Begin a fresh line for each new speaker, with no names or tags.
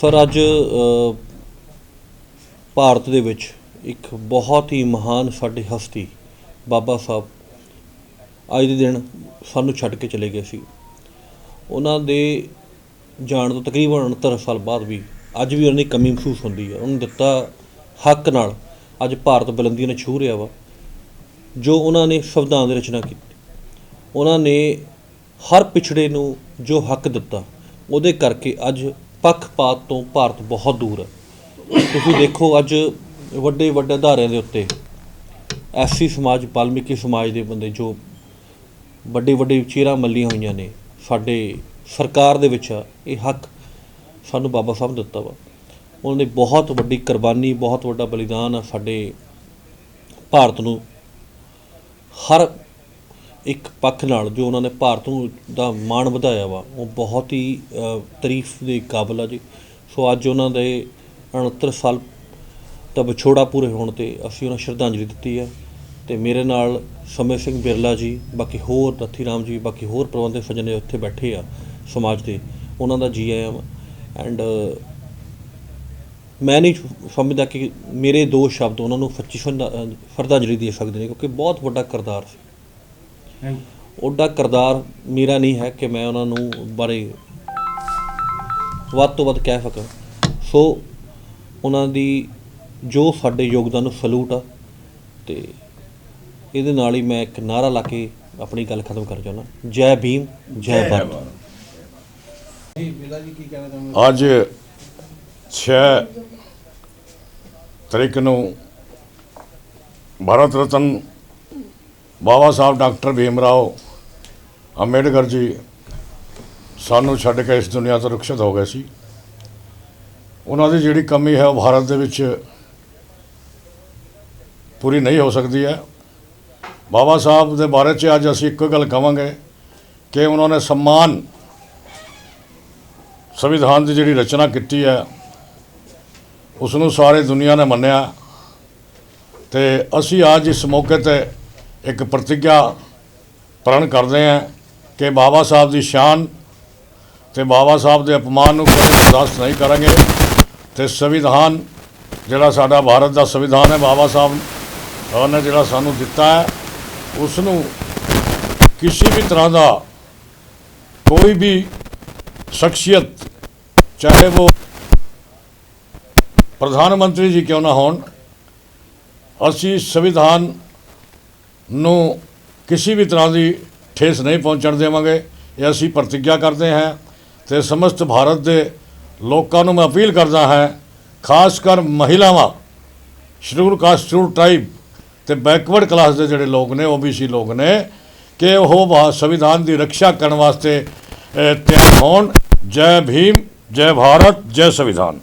Sir, ਅੱਜ ਭਾਰਤ ਦੇ ਵਿੱਚ ਇੱਕ ਬਹੁਤ ਹੀ ਮਹਾਨ ਸਾਡੀ ਹਸਤੀ ਬਾਬਾ ਸਾਹਿਬ ਅੱਜ ਦੇ ਦਿਨ ਸਾਨੂੰ ਛੱਡ ਕੇ ਚਲੇ ਗਏ ਸੀ। ਉਹਨਾਂ ਦੇ ਜਾਣ ਤੋਂ ਤਕਰੀਬਨ 69 ਸਾਲ ਬਾਅਦ ਵੀ ਅੱਜ ਵੀ ਉਹਨਾਂ ਦੀ ਕਮੀ ਮਹਿਸੂਸ ਹੁੰਦੀ ਹੈ। ਨੂੰ ਦਿੱਤਾ ਹੱਕ ਨਾਲ ਅੱਜ ਭਾਰਤ ਬੁਲੰਦੀਆਂ ਨੇ ਛੂ ਰਿਹਾ ਵਾ, ਜੋ ਉਹਨਾਂ ਨੇ ਸੰਵਿਧਾਨ ਦੀ ਰਚਨਾ ਕੀਤੀ। ਉਹਨਾਂ ਨੇ ਹਰ ਪਿਛੜੇ ਨੂੰ ਜੋ ਹੱਕ ਦਿੱਤਾ, ਉਹਦੇ ਕਰਕੇ ਅੱਜ ਪੱਖਪਾਤ ਤੋਂ ਭਾਰਤ ਬਹੁਤ ਦੂਰ ਹੈ। ਤੁਸੀਂ ਦੇਖੋ ਅੱਜ ਵੱਡੇ ਵੱਡੇ ਅਦਾਰਿਆਂ ਦੇ ਉੱਤੇ ਐਸੀ ਸਮਾਜ, ਬਾਲਮੀਕੀ ਸਮਾਜ ਦੇ ਬੰਦੇ ਜੋ ਵੱਡੇ ਵੱਡੇ ਚੀਰਾਂ ਮੱਲੀਆਂ ਹੋਈਆਂ ਨੇ, ਸਾਡੇ ਸਰਕਾਰ ਦੇ ਵਿੱਚ ਆ, ਇਹ ਹੱਕ ਸਾਨੂੰ ਬਾਬਾ ਸਾਹਿਬ ਨੇ ਦਿੱਤਾ ਵਾ। ਉਹਨਾਂ ਨੇ ਬਹੁਤ ਵੱਡੀ ਕੁਰਬਾਨੀ, ਬਹੁਤ ਵੱਡਾ ਬਲੀਦਾਨ ਆ ਸਾਡੇ ਭਾਰਤ ਨੂੰ। ਹਰ ਇੱਕ ਪੱਖ ਨਾਲ ਜੋ ਉਹਨਾਂ ਨੇ ਭਾਰਤ ਨੂੰ ਦਾ ਮਾਣ ਵਧਾਇਆ ਵਾ, ਉਹ ਬਹੁਤ ਹੀ ਤਾਰੀਫ ਦੇ ਕਾਬਲ ਆ ਜੀ। ਸੋ ਅੱਜ ਉਹਨਾਂ ਦੇ 69 ਸਾਲ ਦਾ ਵਿਛੋੜਾ ਪੂਰੇ ਹੋਣ ਤੇ ਅਸੀਂ ਉਹਨਾਂ ਸ਼ਰਧਾਂਜਲੀ ਦਿੱਤੀ ਹੈ। ਤੇ ਮੇਰੇ ਨਾਲ ਸਮੇਂ ਸਿੰਘ ਬਿਰਲਾ ਜੀ, ਬਾਕੀ ਹੋਰ ਨੱਥੀ ਰਾਮ ਜੀ, ਬਾਕੀ ਹੋਰ ਪ੍ਰਬੰਧਕ ਸੱਜਣੇ ਉੱਥੇ ਬੈਠੇ ਆ ਸਮਾਜ ਦੇ, ਉਹਨਾਂ ਦਾ ਜੀ ਆਇਆਂ ਐਂਡ ਮੈਂ ਨਹੀਂ ਸਮਝਦਾ ਕਿ ਮੇਰੇ ਦੋ ਸ਼ਬਦ ਉਹਨਾਂ ਨੂੰ ਸੱਚੀ ਸ਼ਰਧਾ- ਸ਼ਰਧਾਂਜਲੀ ਦੇ ਸਕਦੇ ਨੇ, ਕਿਉਂਕਿ ਬਹੁਤ ਵੱਡਾ ਕਿਰਦਾਰ ਸੀ। ਉਹਦਾ ਕਿਰਦਾਰ ਮੇਰਾ ਨਹੀਂ ਹੈ ਕਿ ਮੈਂ ਉਹਨਾਂ ਨੂੰ ਬਾਰੇ ਵੱਧ ਤੋਂ ਵੱਧ ਕਹਿ ਸਕਾਂ। ਸੋ ਉਹਨਾਂ ਦੀ ਜੋ ਸਾਡੇ ਯੋਗਦਾਨ ਨੂੰ ਸਲੂਟ ਆ ਤੇ ਇਹਦੇ ਨਾਲ ਹੀ ਮੈਂ ਇੱਕ ਨਾਰਾ ਲਾ ਕੇ ਆਪਣੀ ਗੱਲ ਖਤਮ ਕਰ ਚਾਹੁੰਦਾ ਜੈ ਭੀਮ ਜੈ ਭਾਰਤ।
ਅੱਜ 6 ਤਰੀਕ ਨੂੰ ਭਾਰਤ ਰਤਨ ਬਾਬਾ ਸਾਹਿਬ ਡਾਕਟਰ ਭੀਮ ਰਾਓ ਅੰਬੇਡਕਰ ਜੀ ਸਾਨੂੰ ਛੱਡ ਕੇ ਇਸ ਦੁਨੀਆ ਤੋਂ ਰੁਖਸ਼ਤ ਹੋ ਗਏ ਸੀ। ਉਹਨਾਂ ਦੀ ਜਿਹੜੀ ਕਮੀ ਹੈ ਉਹ ਭਾਰਤ ਦੇ ਵਿੱਚ ਪੂਰੀ ਨਹੀਂ ਹੋ ਸਕਦੀ ਹੈ। ਬਾਬਾ ਸਾਹਿਬ ਦੇ ਬਾਰੇ 'ਚ ਅੱਜ ਅਸੀਂ ਇੱਕੋ ਗੱਲ ਕਵਾਂਗੇ ਕਿ ਉਹਨਾਂ ਨੇ ਸਨਮਾਨ ਸੰਵਿਧਾਨ ਦੀ ਜਿਹੜੀ ਰਚਨਾ ਕੀਤੀ ਹੈ ਉਸ ਨੂੰ ਸਾਰੇ ਦੁਨੀਆ ਨੇ ਮੰਨਿਆ ਤੇ ਅਸੀਂ ਅੱਜ ਇਸ ਮੌਕੇ ਤੇ ਇੱਕ ਪ੍ਰਤੀਗਿਆ ਪ੍ਰਣ ਕਰਦੇ ਹਾਂ ਕਿ ਬਾਬਾ ਸਾਹਿਬ ਦੀ ਸ਼ਾਨ ਤੇ ਬਾਬਾ ਸਾਹਿਬ ਦੇ ਅਪਮਾਨ ਨੂੰ ਕਦੇ ਬਰਦਾਸ਼ਤ ਨਹੀਂ ਕਰਾਂਗੇ। ਤੇ ਸੰਵਿਧਾਨ ਜਿਹੜਾ ਸਾਡਾ ਭਾਰਤ ਦਾ ਸੰਵਿਧਾਨ ਹੈ, ਬਾਬਾ ਸਾਹਿਬ ਨੇ ਜਿਹੜਾ ਸਾਨੂੰ ਦਿੱਤਾ ਹੈ, ਉਸ ਨੂੰ ਕਿਸੇ ਵੀ ਤਰ੍ਹਾਂ ਦਾ ਕੋਈ ਵੀ ਸ਼ਖਸੀਅਤ, ਚਾਹੇ ਉਹ ਪ੍ਰਧਾਨ ਮੰਤਰੀ ਜੀ ਕਿਉਂ ਨਾ ਹੋਣ, ਅਸੀਂ ਸੰਵਿਧਾਨ ਨੂੰ ਕਿਸੇ ਵੀ ਤਰ੍ਹਾਂ ਦੀ ਠੇਸ ਨਹੀਂ ਪਹੁੰਚਣ ਦੇਵਾਂਗੇ। ਇਹ ਅਸੀਂ ਪ੍ਰਤੀਗਿਆ ਕਰਦੇ ਹਾਂ ਤੇ ਸਮਸਤ ਭਾਰਤ ਦੇ ਲੋਕਾਂ ਨੂੰ ਮੈਂ ਅਪੀਲ ਕਰਦਾ ਹਾਂ, ਖਾਸ ਕਰ ਮਹਿਲਾਵਾਂ ਸ਼ਡਿਊਲ ਕਾਸਟ ਸ਼ਡਿਊਲ ਟ੍ਰਾਈਬ ਤੇ ਬੈਕਵਰਡ ਕਲਾਸ ਦੇ ਜਿਹੜੇ ਲੋਕ ਨੇ, ਓਬੀਸੀ ਲੋਕ ਨੇ, ਕਿ ਉਹ ਸੰਵਿਧਾਨ ਦੀ ਰੱਖਿਆ ਕਰਨ ਵਾਸਤੇ ਤਿਆਰ ਹੋਣ। ਜੈ ਭੀਮ, ਜੈ ਭਾਰਤ, ਜੈ ਸੰਵਿਧਾਨ।